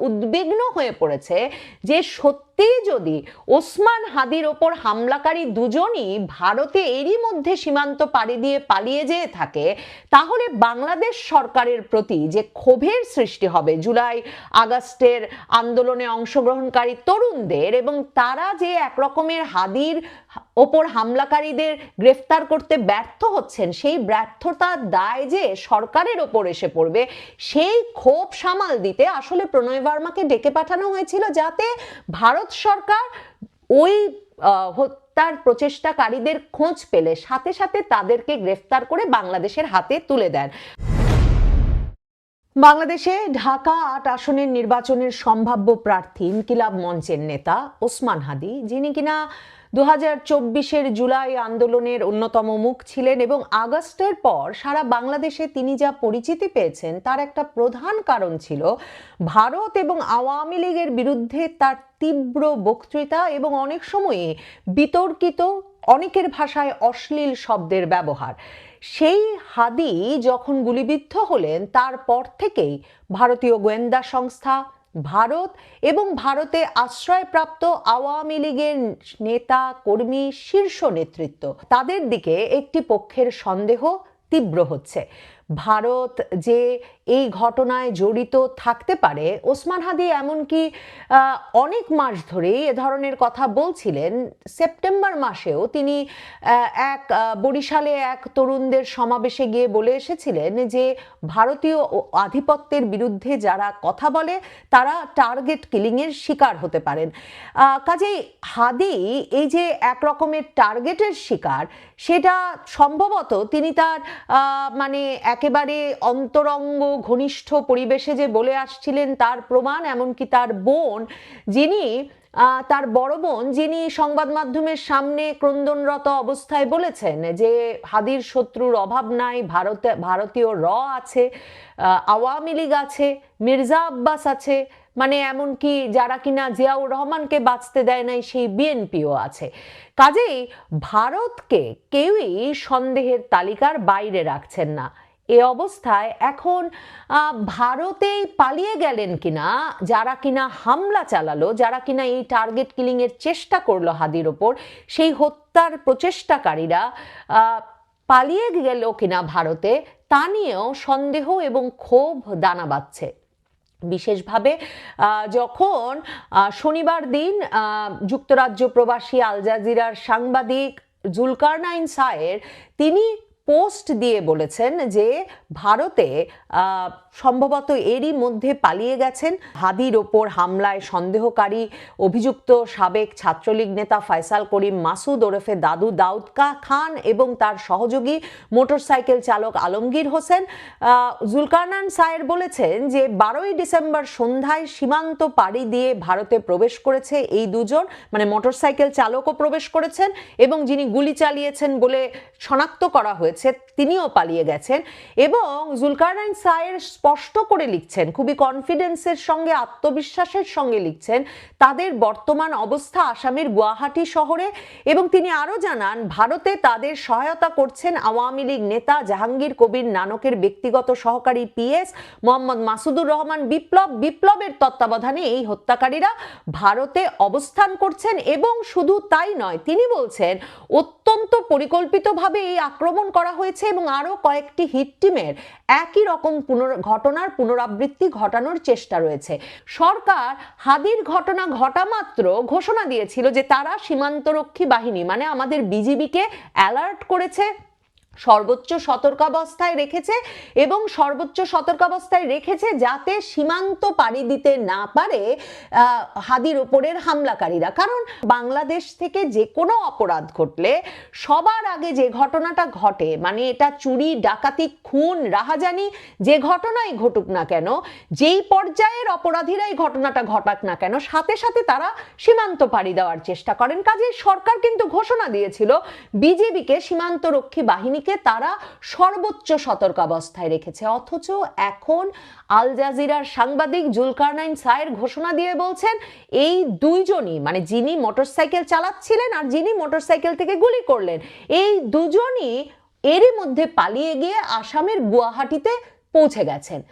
উদ্বিগ্ন হয়ে পড়েছে যে সত্যিই যদি ওসমান হাদির ওপর হামলাকারী দুজনই ভারতে এরই মধ্যে সীমান্ত পাড়ি দিয়ে পালিয়ে যেয়ে থাকে, তাহলে বাংলাদেশ সরকারের প্রতি যে ক্ষোভের সৃষ্টি হবে, জুলাই আগস্টের আন্দোলনে অংশগ্রহণকারী তরুণদের এবং তারা যে একরকমের হাদির ওপর হামলাকারীদের গ্রেফতার করতে ব্যর্থ হচ্ছেন, সেই ব্যর্থতার দায় যে সরকারের ওপর এসে পড়বে, সেই ক্ষোভ সামাল দিতে আসলে প্রণয় বর্মাকে ডেকে পাঠানো হয়েছিল যাতে ভারত সরকার ওই হত্যার প্রচেষ্টাকারীদের খোঁজ পেলে সাথে সাথে তাদেরকে গ্রেফতার করে বাংলাদেশের হাতে তুলে দেন। বাংলাদেশে ঢাকা আট আসনের নির্বাচনের সম্ভাব্য প্রার্থী ইনকিলাব মঞ্চের নেতা ওসমান হাদি, যিনি কিনা দু হাজার চব্বিশের জুলাই আন্দোলনের অন্যতম মুখ ছিলেন এবং আগস্টের পর সারা বাংলাদেশে তিনি যা পরিচিতি পেয়েছেন তার একটা প্রধান কারণ ছিল ভারত এবং আওয়ামী লীগের বিরুদ্ধে তার তীব্র বক্তৃতা এবং অনেক সময়ে বিতর্কিত, অনেকের ভাষায় অশ্লীল শব্দের ব্যবহার। সেই হাদি যখন গুলিবিদ্ধ হলেন, তারপর থেকেই ভারতীয় গোয়েন্দা সংস্থা ভারত এবং ভারতে আশ্রয়প্রাপ্ত আওয়ামী লীগের নেতা, কর্মী, শীর্ষ নেতৃত্ব। তাদের দিকে একটি পক্ষের সন্দেহ তীব্র হচ্ছে। ভারত যে এই ঘটনায় জড়িত থাকতে পারে, ওসমান হাদি এমনকি অনেক মাস ধরেই এ ধরনের কথা বলছিলেন। সেপ্টেম্বর মাসেও তিনি এক বরিশালে এক তরুণদের সমাবেশে গিয়ে বলে এসেছিলেন যে, ভারতীয় আধিপত্যের বিরুদ্ধে যারা কথা বলে, তারা টার্গেট কিলিংয়ের শিকার হতে পারেন। কাজেই হাদি এই যে এক রকমের টার্গেটের শিকার, সেটা সম্ভবত তিনি তার মানে মানে একেবারে অন্তরঙ্গ, ঘনিষ্ঠ পরিবেশে যে বলে আসছিলেন তার প্রমাণ, এমনকি তার বোন, যিনি তার বড় বোন, যিনি সংবাদ মাধ্যমের সামনে ক্রন্দনরত অবস্থায় বলেছেন যে হাদির শত্রুর অভাব নাই, ভারতে, ভারতীয় র আছে আওয়ামী লীগ আছে, মির্জা আব্বাস আছে মানে এমনকি যারা কিনা জিয়াউর রহমানকে বাঁচতে দেয় নাই, সেই বিএনপিও আছে। কাজেই ভারতকে কেউই সন্দেহের তালিকার বাইরে রাখছেন না। এ অবস্থায় এখন ভারতেই পালিয়ে গেলেন কিনা, যারা কিনা হামলা চালালো, যারা কিনা এই টার্গেট কিলিং এর চেষ্টা করল হাদির ওপর, সেই হত্যার প্রচেষ্টাকারীরা পালিয়ে গেল কিনা ভারতে, তা নিয়েও সন্দেহ এবং ক্ষোভ দানা বাঁধছে। বিশেষভাবে যখন শনিবার দিন যুক্তরাজ্য প্রবাসী আল জাজিরার সাংবাদিক জুলকারনাইন সায়ের, তিনি পোস্ট দিয়ে বলেছেন যে ভারতে সম্ভবত এরই মধ্যে পালিয়ে গেছেন। হাদির ওপর হামলায় সন্দেহকারী অভিযুক্ত সাবেক ছাত্রলীগ নেতা ফয়সাল করিম, মাসুদ ওরফে দাদু দাউদকা খান এবং তার সহযোগী মোটরসাইকেল চালক আলমগীর হোসেন। জুলকারনান সায়ের বলেছেন যে বারোই ডিসেম্বর সন্ধ্যায় সীমান্ত পাড়ি দিয়ে ভারতে প্রবেশ করেছে এই দুজন মানে মোটরসাইকেল চালকও প্রবেশ করেছেন এবং যিনি গুলি চালিয়েছেন বলে শনাক্ত করা হয়েছে। তিনিও পালিয়ে গেছেন এবং জুলকারনাইন সায়ের স্পষ্ট করে লিখছেন, খুবই কনফিডেন্সের সঙ্গে, আত্মবিশ্বাসের সঙ্গে লিখছেন, তাদের বর্তমান অবস্থা আসামের গুয়াহাটি শহরে এবং তিনি আরও জানান, ভারতে তাদের সহায়তা করছেন আওয়ামী লীগ নেতা জাহাঙ্গীর কবির নানকের ব্যক্তিগত সহকারী পিএস মোহাম্মদ মাসুদুর রহমান বিপ্লব, বিপ্লবের তত্ত্বাবধানে এই হত্যাকারীরা ভারতে অবস্থান করছেন এবং শুধু তাই নয়, তিনি বলছেন, অত্যন্ত পরিকল্পিতভাবে এই আক্রমণ করা হয়েছে এবং আরও কয়েকটি হিট টিমের একই রকম পুনর ঘটনার পুনরাবৃত্তি ঘটানোর চেষ্টা রয়েছে। সরকার হাদির ঘটনা ঘটা মাত্র ঘোষণা দিয়েছিল যে তারা সীমান্তরক্ষী বাহিনী মানে আমাদের বিজিবিকে অ্যালার্ট করেছে। সর্বোচ্চ সতর্কাবস্থায় রেখেছে এবং সর্বোচ্চ সতর্কাবস্থায় রেখেছে যাতে সীমান্ত পাড়ি দিতে না পারে হাদির ওপরের হামলাকারীরা। কারণ বাংলাদেশ থেকে যে কোনো অপরাধ ঘটলে সবার আগে যে ঘটনাটা ঘটে মানে এটা চুরি, ডাকাতি, খুন, রাহাজানি, যে ঘটনাই ঘটুক না কেন, যেই পর্যায়ের অপরাধীরাই ঘটনাটা ঘটাক না কেন, সাথে সাথে তারা সীমান্ত পাড়ি দেওয়ার চেষ্টা করেন। কাজে সরকার কিন্তু ঘোষণা দিয়েছিল, বিজেপিকে সীমান্তরক্ষী বাহিনীকে তারা সর্বোচ্চ সতর্কাবস্থায় রেখেছে। অথচ এখন আল জাজিরার সাংবাদিক জুলকারনাইন সায়ের ঘোষণা দিয়ে বলছেন, এই দুইজনই মানে যিনি মোটরসাইকেল চালাচ্ছিলেন আর যিনি মোটরসাইকেল থেকে গুলি করলেন, এই দুজনই এরই মধ্যে পালিয়ে গিয়ে আসামের গুয়াহাটিতে পৌঁছে গেছেন।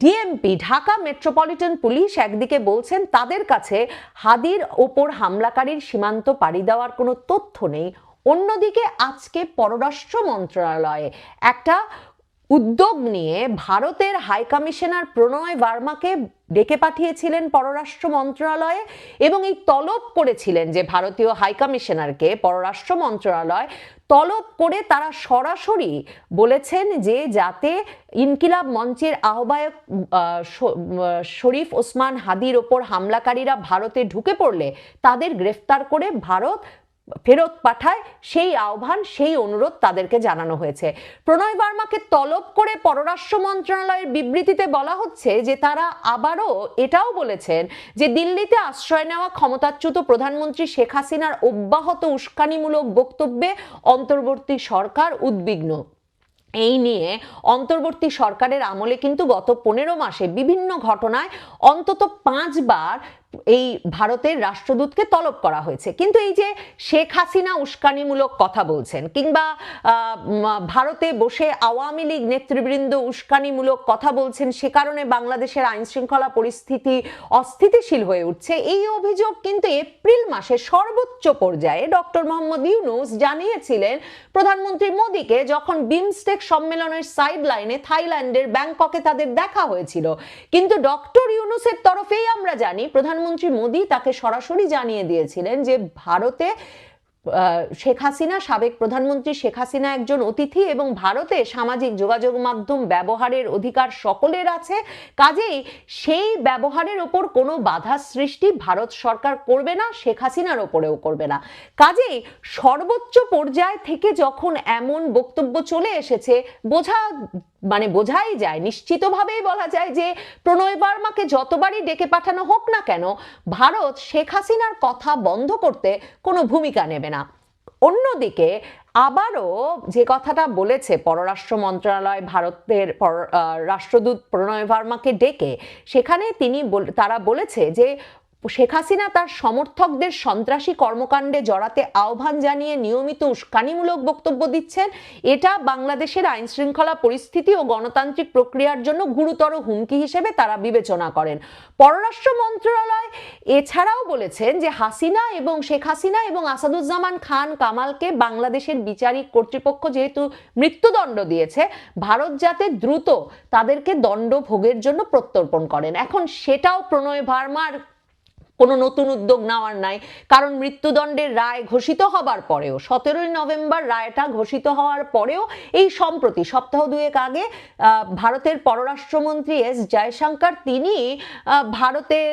ডিএমপি, ঢাকা মেট্রোপলিটন পুলিশ একদিকে বলছেন, তাদের কাছে হাদির ওপর হামলাকারীর সীমান্ত পাড়ি দেওয়ার কোনো তথ্য নেই অন্যদিকে আজকে পররাষ্ট্র মন্ত্রণালয়ে একটা উদ্যোগ নিয়ে ভারতের হাই কমিশনার প্রণয় বার্মাকে ডেকে পাঠিয়েছিলেন পররাষ্ট্র মন্ত্রণালয়ে এবং এই তলব করেছিলেন যে ভারতীয় হাই কমিশনারকে পররাষ্ট্র মন্ত্রণালয় তলব করে তারা সরাসরি বলেছেন যে যাতে ইনকিলাব মঞ্চের আহ্বায়ক শরীফ ওসমান হাদির ওপর হামলাকারীরা ভারতে ঢুকে পড়লে তাদের গ্রেফতার করে ভারত ফেরত পাঠায়, সেই আহ্বান, সেই অনুরোধ তাদেরকে জানানো হয়েছে। প্রণয় বার্মাকে তলব করে পররাষ্ট্র মন্ত্রণালয়ের বিবৃতিতে বলা হচ্ছে যে তারা আবারও এটাও বলেছেন যে দিল্লিতে আশ্রয় নেওয়া ক্ষমতাচ্যুত প্রধানমন্ত্রী শেখ হাসিনার অব্যাহত উস্কানিমূলক বক্তব্যে অন্তর্বর্তী সরকার উদ্বিগ্ন। এই নিয়ে অন্তর্বর্তী সরকারের আমলে কিন্তু গত পনেরো মাসে বিভিন্ন ঘটনায় অন্তত পাঁচবার এই ভারতের রাষ্ট্রদূতকে তলব করা হয়েছে। কিন্তু এই যে শেখ হাসিনা উস্কানিমূলক কথা বলছেন কিংবা ভারতে বসে আওয়ামী লীগ নেতৃবৃন্দ উস্কানিমূলক কথা বলছেন, সে কারণে বাংলাদেশের আইন শৃঙ্খলা পরিস্থিতি অস্থিতিশীল হয়ে উঠছে। এই অভিযোগ কিন্তু এপ্রিল মাসে সর্বোচ্চ পর্যায়ে ডক্টর মোহাম্মদ ইউনুস জানিয়েছিলেন প্রধানমন্ত্রী মোদীকে, যখন বিমস্টেক সম্মেলনের সাইড লাইনে থাইল্যান্ডের ব্যাংককে তাদের দেখা হয়েছিল। কিন্তু ডক্টর ইউনুসের তরফেই আমরা জানি, প্রধানমন্ত্রী মোদী তাকে সরাসরি জানিয়ে দিয়েছিলেন যে ভারতে শেখ হাসিনা, সাবেক প্রধানমন্ত্রী শেখ হাসিনা একজন অতিথি এবং ভারতে সামাজিক যোগাযোগ মাধ্যম ব্যবহারের অধিকার সকলের আছে। কাজেই সেই ব্যবহারের ওপর কোনো বাধা সৃষ্টি ভারত সরকার করবে না, শেখ হাসিনার ওপরেও করবে না। কাজেই সর্বোচ্চ পর্যায় থেকে যখন এমন বক্তব্য চলে এসেছে, বোঝা মানে বোঝাই যায়, নিশ্চিতভাবেই বলা যায় যে প্রণয় বার্মাকে যতবারই ডেকে পাঠানো হোক না কেন, ভারত শেখ হাসিনার কথা বন্ধ করতে কোনো ভূমিকা নেবে না। অন্যদিকে আবারও যে কথাটা বলেছে পররাষ্ট্র মন্ত্রণালয়, ভারতের রাষ্ট্রদূত প্রণয় ভার্মাকে ডেকে, সেখানে তিনি তারা বলেছে যে শেখ হাসিনা তার সমর্থকদের সন্ত্রাসী কর্মকাণ্ডে জড়াতে আহ্বান জানিয়ে নিয়মিত উস্কানিমূলক বক্তব্য দিচ্ছেন। এটা বাংলাদেশের আইন শৃঙ্খলা পরিস্থিতি ও গণতান্ত্রিক প্রক্রিয়ার জন্য গুরুতর হুমকি হিসেবে তারা বিবেচনা করেন। পররাষ্ট্র মন্ত্রণালয় এছাড়াও বলেছেন যে হাসিনা এবং শেখ হাসিনা এবং আসাদুজ্জামান খান কামালকে বাংলাদেশের বিচারিক কর্তৃপক্ষ যেহেতু মৃত্যুদণ্ড দিয়েছে, ভারত যাতে দ্রুত তাদেরকে দণ্ড ভোগের জন্য প্রত্যর্পণ করেন। এখন সেটাও প্রণয় ভার্মার কোনো নতুন উদ্যোগ নেওয়ার নাই। কারণ মৃত্যুদণ্ডের রায় ঘোষিত হবার পরেও, সতেরোই নভেম্বর রায়টা ঘোষিত হওয়ার পরেও এই সম্প্রতি, সপ্তাহ দুয়েক আগে ভারতের পররাষ্ট্রমন্ত্রী এস জয়শঙ্কর তিনি ভারতের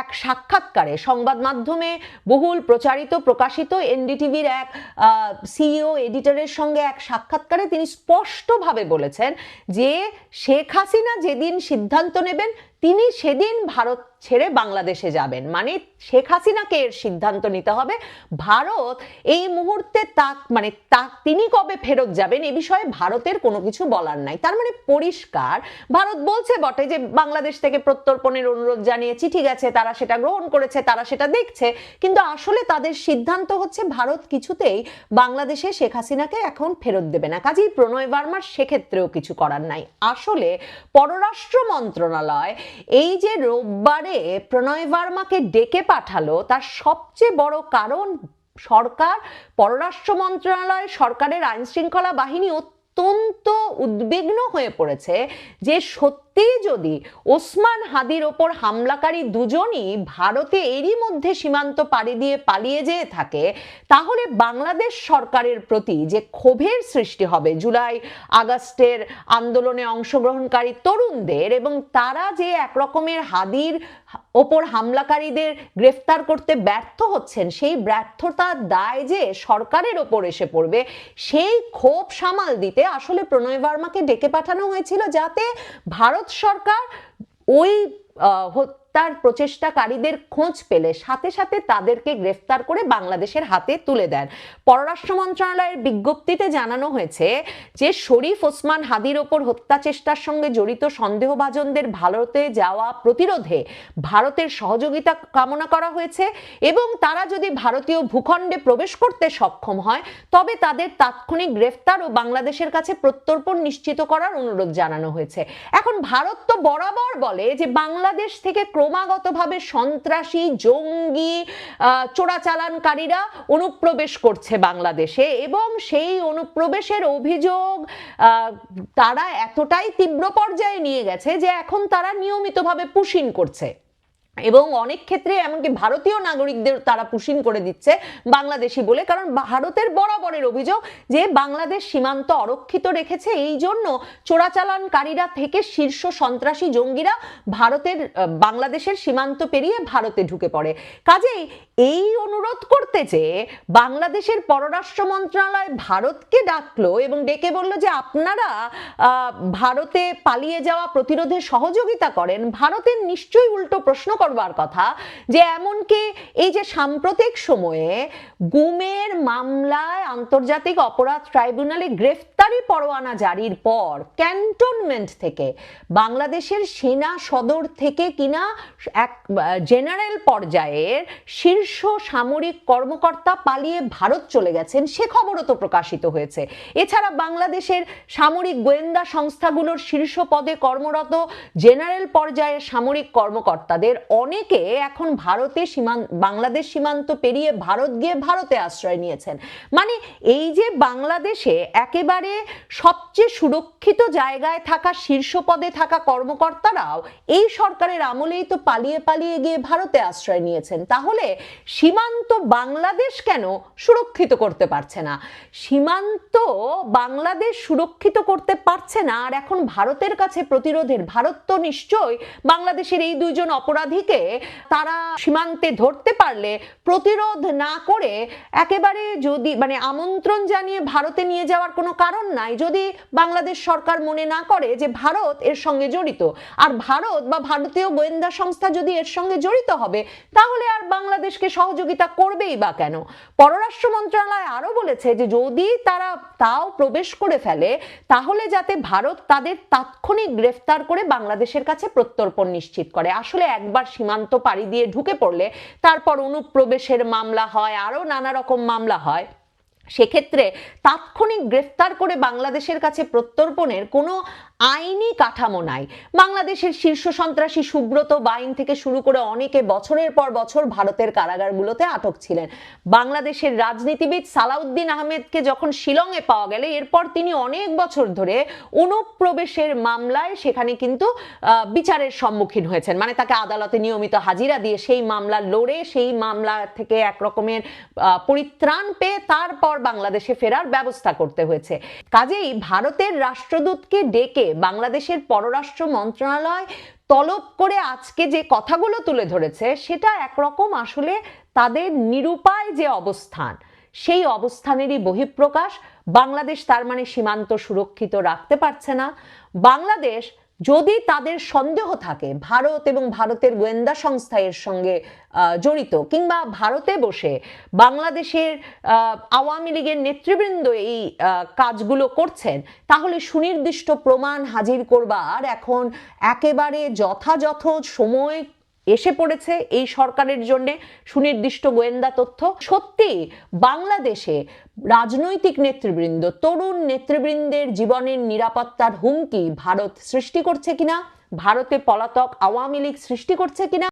এক সাক্ষাৎকারে সংবাদ মাধ্যমে বহুল প্রচারিত, প্রকাশিত এনডিটিভির এক সিইও, এডিটরের সঙ্গে এক সাক্ষাৎকারে তিনি স্পষ্টভাবে বলেছেন যে শেখ হাসিনা যেদিন সিদ্ধান্ত নেবেন তিনি সেদিন ভারত ছেড়ে বাংলাদেশে যাবেন। মানে শেখ হাসিনাকে এর সিদ্ধান্ত নিতে হবে। ভারত এই মুহূর্তে তাক মানে তাক তিনি কবে ফেরত যাবেন এ বিষয়ে ভারতের কোনো কিছু বলার নাই। তার মানে পরিষ্কার, ভারত বলছে বটে যে বাংলাদেশ থেকে প্রত্যর্পণের অনুরোধ জানিয়েছি, ঠিক আছে, তারা সেটা গ্রহণ করেছে, তারা সেটা দেখছে। কিন্তু আসলে তাদের সিদ্ধান্ত হচ্ছে ভারত কিছুতেই বাংলাদেশে শেখ হাসিনাকে এখন ফেরত দেবে না। কাজেই প্রণয় বার্মার সেক্ষেত্রেও কিছু করার নাই। আসলে পররাষ্ট্র মন্ত্রণালয় এই যে রোববারে প্রণয় বার্মাকে ডেকে পাঠালো, তার সবচেয়ে বড় কারণ সরকার, পররাষ্ট্র মন্ত্রণালয়, সরকারের আইন শৃঙ্খলা বাহিনী অত্যন্ত উদ্বিগ্ন হয়ে পড়েছে যে সত্যি যদি ওসমান হাদির ওপর হামলাকারী দুজনই ভারতে এরই মধ্যে সীমান্ত পাড়ি দিয়ে পালিয়ে যেয়ে থাকে, তাহলে বাংলাদেশ সরকারের প্রতি যে ক্ষোভের সৃষ্টি হবে জুলাই আগস্টের আন্দোলনে অংশগ্রহণকারী তরুণদের এবং তারা যে এক রকমের হাদির ওপর হামলাকারীদের গ্রেফতার করতে ব্যর্থ হচ্ছেন, সেই ব্যর্থতার দায় যে সরকারের ওপর এসে পড়বে, সেই ক্ষোভ সামাল দিতে আসলে প্রণয় বার্মাকে ডেকে পাঠানো হয়েছিল যাতে ভারত সরকার ওই হত্যার প্রচেষ্টাকারীদের খোঁজ পেলে সাথে সাথে তাদেরকে গ্রেফতার করে বাংলাদেশের হাতে তুলে দেন। পররাষ্ট্র মন্ত্রণালয়ের বিজ্ঞপ্তিতে জানানো হয়েছে যে, শরীফ ওসমান হাদির ওপর হত্যা চেষ্টার সঙ্গে জড়িত সন্দেহভাজনদের ভারতে যাওয়া প্রতিরোধে ভারতের সহযোগিতা কামনা করা হয়েছে এবং তারা যদি ভারতীয় ভূখণ্ডে প্রবেশ করতে সক্ষম হয়, তবে তাদের তাৎক্ষণিক গ্রেফতার ও বাংলাদেশের কাছে প্রত্যর্পণ নিশ্চিত করার অনুরোধ জানানো হয়েছে। এখন ভারত তো বরাবর বলে যে, বাংলাদেশ থেকে ক্রমাগতভাবে সন্ত্রাসী, জঙ্গি চোরাচালানকারীরা অনুপ্রবেশ করছে বাংলাদেশে এবং সেই অনুপ্রবেশের অভিযোগ তারা এতটাই তীব্র পর্যায়ে নিয়ে গেছে যে এখন তারা নিয়মিতভাবে পুশিন করছে। এবং অনেক ক্ষেত্রে এমনকি ভারতীয় নাগরিকদের তারা পুশিন করে দিচ্ছে বাংলাদেশি বলে, কারণ ভারতের বরাবরের অভিযোগ যে বাংলাদেশ সীমান্ত অরক্ষিত রেখেছে, এই জন্য চোরাচালানকারীরা থেকে শীর্ষ সন্ত্রাসী জঙ্গিরা ভারতের বাংলাদেশের সীমান্ত পেরিয়ে ভারতে ঢুকে পড়ে। কাজেই এই অনুরোধ করতে চেয়ে বাংলাদেশের পররাষ্ট্র মন্ত্রণালয় ভারতকে ডাকলো এবং ডেকে বলল যে আপনারা ভারতে পালিয়ে যাওয়া প্রতিরোধে সহযোগিতা করেন। ভারতের নিশ্চয়ই উল্টো প্রশ্ন করবার কথা যে এমনকি এই যে সাম্প্রতিক সময়ে গুমের মামলায় আন্তর্জাতিক অপরাধ ট্রাইব্যুনালে গ্রেফতারি পরোয়ানা জারির পর ক্যান্টনমেন্ট থেকে বাংলাদেশের সেনা সদর থেকে কিনা এক জেনারেল পর্যায়ের শীর্ষ সামরিক কর্মকর্তা পালিয়ে ভারত চলে গেছেন সে খবরও তো প্রকাশিত হয়েছে। এছাড়া বাংলাদেশের সামরিক গোয়েন্দা সংস্থাগুলোর শীর্ষ পদে কর্মরত জেনারেল পর্যায়ের সামরিক কর্মকর্তাদের অনেকে এখন ভারতে সীমান্ত বাংলাদেশ সীমান্ত পেরিয়ে ভারত গিয়ে ভারতে আশ্রয় নিয়েছেন। মানে এই যে বাংলাদেশে একেবারে সবচেয়ে সুরক্ষিত জায়গায় থাকা শীর্ষ পদে থাকা কর্মকর্তারাও এই সরকারের আমলেই তো পালিয়ে পালিয়ে গিয়ে ভারতে আশ্রয় নিয়েছেন। তাহলে সীমান্ত বাংলাদেশ কেন সুরক্ষিত করতে পারছে না? সীমান্ত বাংলাদেশ সুরক্ষিত করতে পারছে না, আর এখন ভারতের কাছে প্রতিরোধের, ভারত তো নিশ্চয়ই বাংলাদেশের এই দুইজন অপরাধীকে তারা সীমান্তে ধরতে পারলে প্রতিরোধ না করে একেবারে যদি মানে আমন্ত্রণ জানিয়ে ভারতে নিয়ে যাওয়ার কোনো কারণ নাই, যদি বাংলাদেশ সরকার মনে না করে যে ভারত এর সঙ্গে জড়িত, আর ভারত বা ভারতীয় গোয়েন্দা সংস্থা যদি এর সঙ্গে জড়িত হবে, তাহলে আর বাংলাদেশকে সহযোগিতা করবেই বা কেন? পররাষ্ট্র মন্ত্রণালয় আরও বলেছে যে যদি তারা তাও প্রবেশ করে ফেলে, তাহলে যাতে ভারত তাদের তাৎক্ষণিক গ্রেফতার করে বাংলাদেশের কাছে প্রত্যর্পণ নিশ্চিত করে। আসলে একবার সীমান্ত পাড়ি দিয়ে ঢুকে পড়লে তারপর অনুপ্রবেশের মামলা হয়, আরও নানা রকম মামলা হয়। সেক্ষেত্রে তাৎক্ষণিক গ্রেফতার করে বাংলাদেশের কাছে প্রত্যর্পণের কোনো আইনি কাঠামো নাই। বাংলাদেশের শীর্ষ সন্ত্রাসী সুব্রত বাইন থেকে শুরু করে অনেকে বছরের পর বছর ভারতের কারাগারগুলোতে আটক ছিলেন। বাংলাদেশের রাজনীতিবিদ সালাউদ্দিন আহমেদকে যখন শিলংয়ে পাওয়া গেলে, এরপর তিনি অনেক বছর ধরে অনুপ্রবেশের মামলায় সেখানে কিন্তু বিচারের সম্মুখীন হয়েছেন। মানে তাকে আদালতে নিয়মিত হাজিরা দিয়ে সেই মামলা লড়ে, সেই মামলা থেকে এক রকমের পরিত্রাণ পেয়ে তারপর বাংলাদেশে ফেরার ব্যবস্থা করতে হয়েছে। কাজেই ভারতের রাষ্ট্রদূতকে ডেকে বাংলাদেশের পররাষ্ট্র মন্ত্রণালয় তলব করে আজকে যে কথাগুলো তুলে ধরেছে, সেটা একরকম আসলে তাদের নিরুপায় যে অবস্থান, সেই অবস্থানেরই বহিঃপ্রকাশ। বাংলাদেশ তার মানে সীমান্ত সুরক্ষিত রাখতে পারছে না। বাংলাদেশ যদি তাদের সন্দেহ থাকে, ভারত এবং ভারতের গোয়েন্দা সংস্থা এর সঙ্গে জড়িত কিংবা ভারতে বসে বাংলাদেশের আওয়ামী লীগের নেতৃবৃন্দ এই কাজগুলো করছেন, তাহলে সুনির্দিষ্ট প্রমাণ হাজির করবার এখন একেবারে যথাযথ সময় এসে পড়েছে এই সরকারের জন্য সুনির্দিষ্ট গোয়েন্দা তথ্য। সত্যি, বাংলাদেশে রাজনৈতিক নেতৃবৃন্দ, তরুণ নেতৃবৃন্দের জীবনের নিরাপত্তার হুমকি ভারত সৃষ্টি করছে কিনা, ভারতে পলাতক আওয়ামী লীগ সৃষ্টি করছে কিনা?